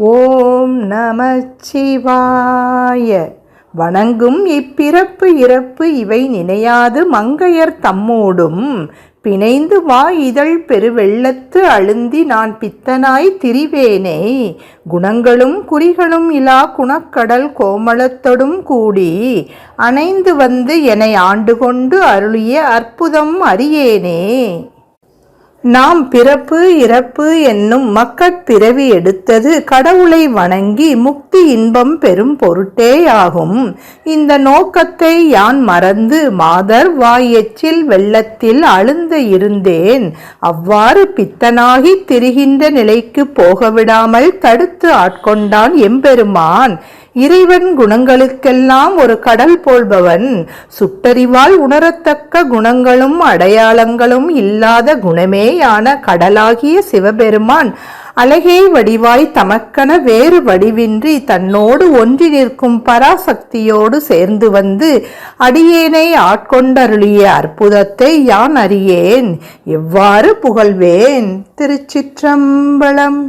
ஓம் நமச்சிவாய. வணங்கும் இப்பிறப்பு இறப்பு இவை நினையாது மங்கையர் தம்மோடும். பிணைந்து வா இதழ் பெருவெள்ளத்து அழுந்தி நான் பித்தனாய் திரிவேனே. குணங்களும் குறிகளும் இலா குணக்கடல் கோமளத்தொடும் கூடி அணைந்து வந்து என்னை ஆண்டு கொண்டு அருளிய அற்புதம் அறியேனே. நாம் பிறப்பு இறப்பு என்னும் மக்கட் பிறவி எடுத்தது கடவுளை வணங்கி முக்தி இன்பம் பெறும் பொருட்டேயாகும். இந்த நோக்கத்தை யான் மறந்து மாதர் வாயெச்சில் வெள்ளத்தில் அழுந்த இருந்தேன். அவ்வாறு பித்தனாகி திரிகின்ற நிலைக்கு போகவிடாமல் தடுத்து ஆட்கொண்டான் எம்பெருமான். இறைவன் குணங்களுக்கெல்லாம் ஒரு கடல் போல்பவன். சுட்டறிவால் உணரத்தக்க குணங்களும் அடையாளங்களும் இல்லாத குணமேயான கடலாகிய சிவபெருமான் அழகே வடிவாய் தமக்கென வேறு வடிவின்றி தன்னோடு ஒன்றி நிற்கும் பராசக்தியோடு சேர்ந்து வந்து அடியேனை ஆட்கொண்டருளிய அற்புதத்தை யான் அறியேன்? எவ்வாறு புகழ்வேன்? திருச்சிற்றம்பலம்.